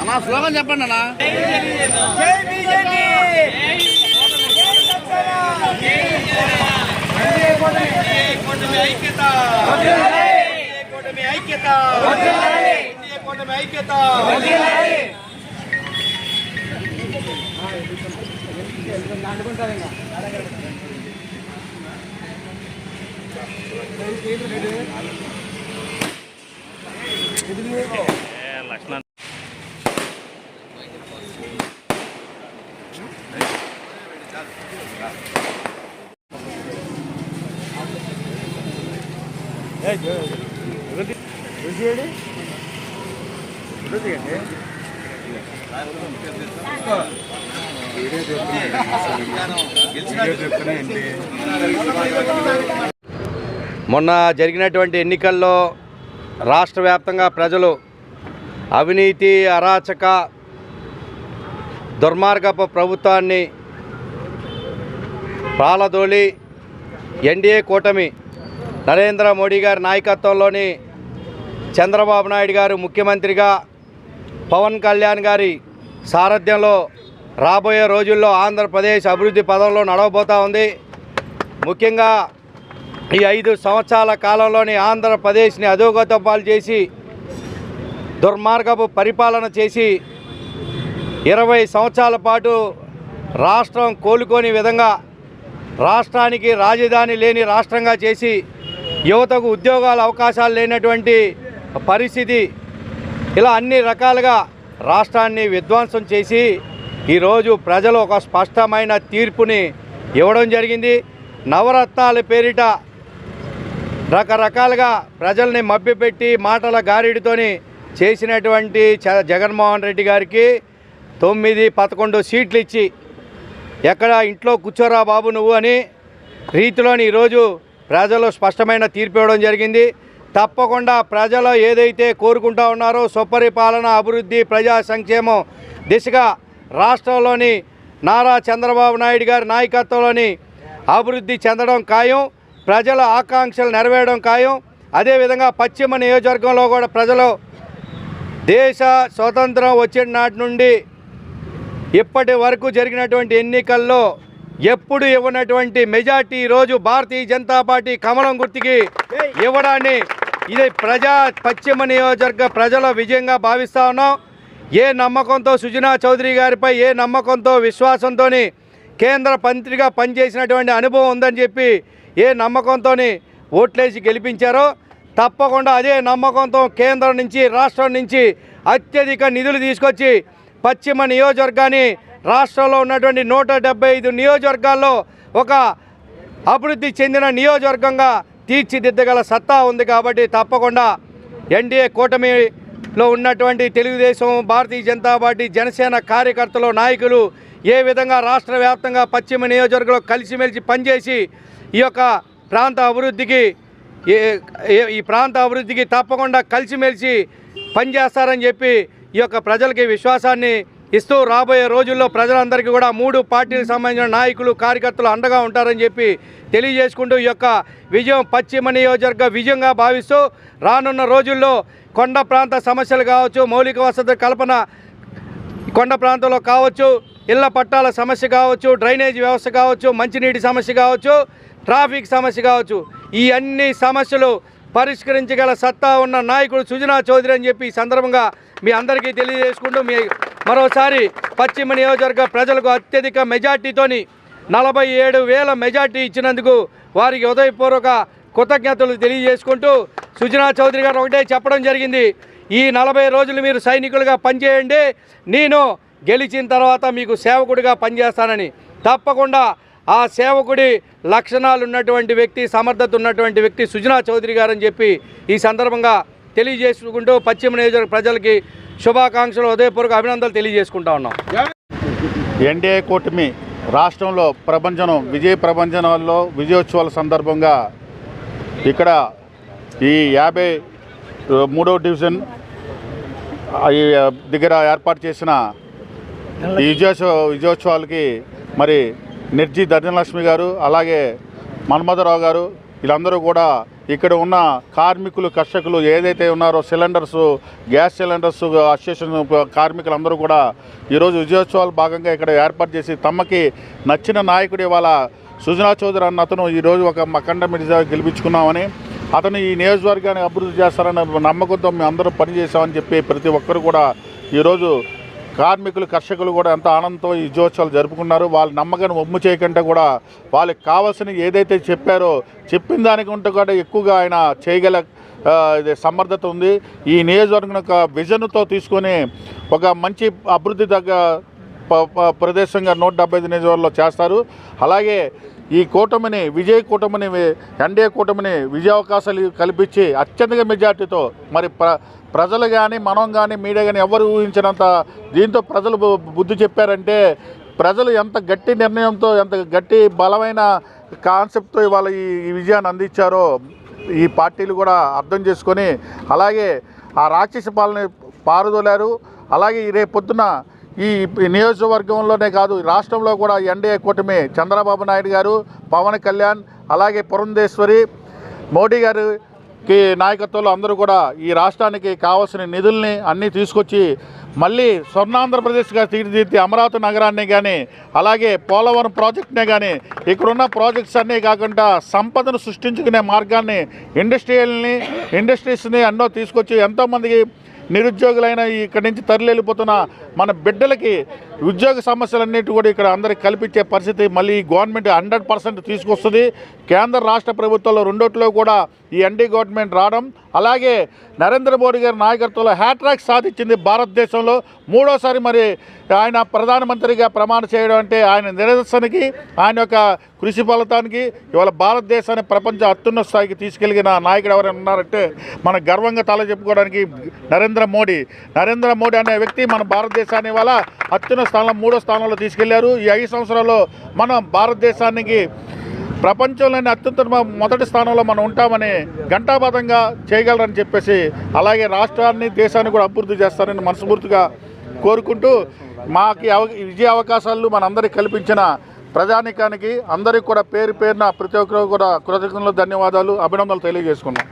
అన్నా స్లోగన్ చెప్పండి అన్నా కూటమి ఐక్యత కూటమి ఐక్యత కూటమి మొన్న జరిగినటువంటి ఎన్నికల్లో రాష్ట్ర వ్యాప్తంగా ప్రజలు అవినీతి అరాచక దుర్మార్గపు ప్రభుత్వాన్ని పాలదోలి ఎన్డీఏ కూటమి నరేంద్ర మోడీ గారి నాయకత్వంలోని చంద్రబాబు నాయుడు గారు ముఖ్యమంత్రిగా పవన్ కళ్యాణ్ గారి సారథ్యంలో రాబోయే రోజుల్లో ఆంధ్రప్రదేశ్ అభివృద్ధి పదంలో నడవబోతూ ఉంది. ముఖ్యంగా ఈ ఐదు సంవత్సరాల కాలంలోని ఆంధ్రప్రదేశ్ని అధోగత పాలు చేసి దుర్మార్గపు పరిపాలన చేసి ఇరవై సంవత్సరాల పాటు రాష్ట్రం కోలుకోని విధంగా రాష్ట్రానికి రాజధాని లేని రాష్ట్రంగా చేసి యువతకు ఉద్యోగాల అవకాశాలు లేనటువంటి పరిస్థితి ఇలా అన్ని రకాలుగా రాష్ట్రాన్ని విధ్వంసం చేసి ఈరోజు ప్రజలు ఒక స్పష్టమైన తీర్పుని ఇవ్వడం జరిగింది. నవరత్నాల పేరిట రకరకాలుగా ప్రజల్ని మభ్యపెట్టి మాటల గారిడితోని చేసినటువంటి జగన్మోహన్ రెడ్డి గారికి తొమ్మిది పదకొండు సీట్లు ఇచ్చి ఎక్కడ ఇంట్లో కూర్చోరా బాబు నువ్వు అని రీతిలోని ఈరోజు ప్రజలు స్పష్టమైన తీర్పు ఇవ్వడం జరిగింది. తప్పకుండా ప్రజలు ఏదైతే కోరుకుంటా ఉన్నారో సుపరిపాలన అభివృద్ధి ప్రజా సంక్షేమం దిశగా రాష్ట్రంలోని నారా చంద్రబాబు నాయుడు గారి నాయకత్వంలోని అభివృద్ధి చెందడం ఖాయం. ప్రజల ఆకాంక్షలు నెరవేయడం ఖాయం. అదేవిధంగా పశ్చిమ నియోజకవర్గంలో కూడా ప్రజలు దేశ స్వతంత్రం వచ్చిన నాటి నుండి ఇప్పటి వరకు జరిగినటువంటి ఎన్నికల్లో ఎప్పుడు ఇవ్వనటువంటి మెజార్టీ ఈరోజు భారతీయ జనతా పార్టీ కమలం గుర్తికి ఇవ్వడాన్ని ఇది ప్రజా పశ్చిమ నియోజకవర్గ ప్రజల విజయంగా భావిస్తా ఉన్నాం. ఏ నమ్మకంతో సుజనా చౌదరి గారిపై ఏ నమ్మకంతో విశ్వాసంతో కేంద్ర మంత్రిగా పనిచేసినటువంటి అనుభవం ఉందని చెప్పి ఏ నమ్మకంతో ఓట్లేసి గెలిపించారో తప్పకుండా అదే నమ్మకంతో కేంద్రం నుంచి రాష్ట్రం నుంచి అత్యధిక నిధులు తీసుకొచ్చి పశ్చిమ నియోజకవర్గాన్ని రాష్ట్రంలో ఉన్నటువంటి నూట ఐదు నియోజకవర్గాల్లో ఒక అభివృద్ధి చెందిన నియోజకవర్గంగా తీర్చిదిద్దగల సత్తా ఉంది కాబట్టి తప్పకుండా ఎన్డీఏ కూటమిలో ఉన్నటువంటి తెలుగుదేశం భారతీయ జనతా పార్టీ జనసేన కార్యకర్తలు నాయకులు ఏ విధంగా రాష్ట్ర వ్యాప్తంగా పశ్చిమ నియోజకవర్గంలో కలిసిమెలిసి పనిచేసి ఈ యొక్క ప్రాంత అభివృద్ధికి ఈ ప్రాంత అభివృద్ధికి తప్పకుండా కలిసిమెలిసి పనిచేస్తారని చెప్పి ఈ యొక్క ప్రజలకి విశ్వాసాన్ని ఇస్తూ రాబోయే రోజుల్లో ప్రజలందరికీ కూడా మూడు పార్టీలకు సంబంధించిన నాయకులు కార్యకర్తలు అండగా ఉంటారని చెప్పి తెలియజేసుకుంటూ ఈ యొక్క విజయం పశ్చిమ నియోజకవర్గ విజయంగా భావిస్తూ రానున్న రోజుల్లో కొండ ప్రాంత సమస్యలు కావచ్చు మౌలిక వసతుల కల్పన కొండ ప్రాంతంలో కావచ్చు ఇళ్ళ పట్టాల సమస్య కావచ్చు డ్రైనేజ్ వ్యవస్థ కావచ్చు మంచినీటి సమస్య కావచ్చు ట్రాఫిక్ సమస్య కావచ్చు ఈ అన్ని సమస్యలు పరిష్కరించగల సత్తా ఉన్న నాయకుడు సుజనా చౌదరి అని చెప్పి ఈ సందర్భంగా మీ అందరికీ తెలియజేసుకుంటూ మీ మరోసారి పశ్చిమ నియోజకవర్గ ప్రజలకు అత్యధిక మెజార్టీతోని నలభై ఏడు వేల మెజార్టీ ఇచ్చినందుకు వారికి ఉదయపూర్వక కృతజ్ఞతలు తెలియజేసుకుంటూ సుజనా చౌదరి గారు ఒకటే చెప్పడం జరిగింది. ఈ నలభై రోజులు మీరు సైనికులుగా పనిచేయండి. నేను గెలిచిన తర్వాత మీకు సేవకుడిగా పనిచేస్తానని. తప్పకుండా ఆ సేవకుడి లక్షణాలు ఉన్నటువంటి వ్యక్తి సమర్థత ఉన్నటువంటి వ్యక్తి సుజనా చౌదరి గారు అని చెప్పి ఈ సందర్భంగా తెలియజేసుకుంటూ పశ్చిమ నియోజక ప్రజలకి శుభాకాంక్షలు ఉదయపూర్వక అభినందనలు తెలియజేసుకుంటా ఉన్నాం. ఎన్డీఏ కూటమి రాష్ట్రంలో ప్రపంచం విజయ ప్రపంచంలో విజయోత్సవాల సందర్భంగా ఇక్కడ ఈ యాభై మూడవ డివిజన్ దగ్గర ఏర్పాటు చేసిన ఈ విజయోత్సవ విజయోత్సవాలకి మరి నిర్జీ దర్జనలక్ష్మి గారు అలాగే మన్మధరావు గారు వీళ్ళందరూ కూడా ఇక్కడ ఉన్న కార్మికులు కర్షకులు ఏదైతే ఉన్నారో సిలిండర్స్ గ్యాస్ సిలిండర్స్ అసోసియేషన్ కార్మికులందరూ కూడా ఈరోజు విజయోత్సవాలు భాగంగా ఇక్కడ ఏర్పాటు చేసి తమకి నచ్చిన నాయకుడు ఇవాళ సుజనా చౌదరి అన్న అతను ఈరోజు ఒక మకండ మిర్జా గెలిపించుకున్నామని అతను ఈ నియోజకవర్గాన్ని అభివృద్ధి చేస్తారన్న నమ్మకంతో మేము అందరూ పనిచేసామని చెప్పి ప్రతి ఒక్కరు కూడా ఈరోజు కార్మికులు కర్షకులు కూడా ఎంత ఆనందంతో ఈ విజయోత్సవాలు జరుపుకున్నారు. వాళ్ళ నమ్మకాన్ని ఒమ్ము చేయకుండా కూడా వాళ్ళకి కావాల్సిన ఏదైతే చెప్పారో చెప్పిన దానికంటే కూడా ఎక్కువగా ఆయన చేయగల ఇది సమర్థత ఉంది. ఈ నియోజకవర్గం యొక్క విజన్తో తీసుకొని ఒక మంచి అభివృద్ధి తగ్గ ప- ప్రదేశంగా నూట డెబ్బై ఐదు నియోజకవర్గంలో చేస్తారు. అలాగే ఈ కూటమిని విజయ్ కూటమిని ఎన్డీఏ కూటమిని విజయావకాశాలు కల్పించి అత్యధిక మెజార్టీతో మరి ప్ర ప్రజలు కానీ మనం కానీ మీడియా కానీ ఎవరు ఊహించినంత దీంతో ప్రజలు బుద్ధి చెప్పారంటే ప్రజలు ఎంత గట్టి నిర్ణయంతో ఎంత గట్టి బలమైన కాన్సెప్ట్తో ఇవాళ ఈ విజయాన్ని అందించారో ఈ పార్టీలు కూడా అర్థం చేసుకొని అలాగే ఆ రాక్షస పాలన పారుదోలారు. అలాగే రేపు పొద్దున ఈ నియోజకవర్గంలోనే కాదు ఈ రాష్ట్రంలో కూడా ఎన్డీఏ కూటమి చంద్రబాబు నాయుడు గారు పవన్ కళ్యాణ్ అలాగే పురంధేశ్వరి మోడీ గారికి నాయకత్వంలో అందరూ కూడా ఈ రాష్ట్రానికి కావాల్సిన నిధుల్ని అన్నీ తీసుకొచ్చి మళ్ళీ స్వర్ణాంధ్రప్రదేశ్గా తీర్చిదిద్ది అమరావతి నగరాన్ని కానీ అలాగే పోలవరం ప్రాజెక్ట్నే కానీ ఇక్కడున్న ప్రాజెక్ట్స్ అన్నీ కాకుండా సంపదను సృష్టించుకునే మార్గాన్ని ఇండస్ట్రియల్ని ఇండస్ట్రీస్ని ఎన్నో తీసుకొచ్చి ఎంతోమందికి నిరుద్యోగులైన ఇక్కడి నుంచి తరలిపోతున్న మన బిడ్డలకి ఉద్యోగ సమస్యలన్నిటి కూడా ఇక్కడ అందరికి కల్పించే పరిస్థితి మళ్ళీ గవర్నమెంట్ హండ్రెడ్ పర్సెంట్ తీసుకొస్తుంది. కేంద్ర రాష్ట్ర ప్రభుత్వంలో రెండోట్లో కూడా ఈ ఎన్డీ గవర్నమెంట్ రావడం. అలాగే నరేంద్ర మోడీ గారి నాయకత్వంలో హ్యాట్రాక్ సాధించింది భారతదేశంలో. మూడోసారి మరి ఆయన ప్రధానమంత్రిగా ప్రమాణ చేయడం అంటే ఆయన నిరసనకి ఆయన యొక్క కృషి ఫలితానికి ఇవాళ భారతదేశాన్ని ప్రపంచ అత్యున్నత స్థాయికి తీసుకెళ్ళిన నాయకుడు ఎవరైనా ఉన్నారంటే మన గర్వంగా తల చెప్పుకోవడానికి నరేంద్ర మోడీ. నరేంద్ర మోడీ అనే వ్యక్తి మన భారతదేశాన్ని ఇవాళ అత్యున్నత స్థానంలో మూడో స్థానంలో తీసుకెళ్ళారు. ఈ ఐదు సంవత్సరాల్లో మనం భారతదేశానికి ప్రపంచంలోనే అత్యుత్తమ మొదటి స్థానంలో మనం ఉంటామని ఘంటాబద్ధంగా చేయగలరని చెప్పేసి అలాగే రాష్ట్రాన్ని దేశాన్ని కూడా అభివృద్ధి చేస్తారని మనస్ఫూర్తిగా కోరుకుంటూ మాకు అవ- విజయ అవకాశాలు మనందరికీ కల్పించిన ప్రజానికానికి అందరికీ కూడా పేరు పేరున ప్రతి ఒక్కరు కూడా కృతజ్ఞతలు ధన్యవాదాలు అభినందనలు తెలియజేసుకున్నాం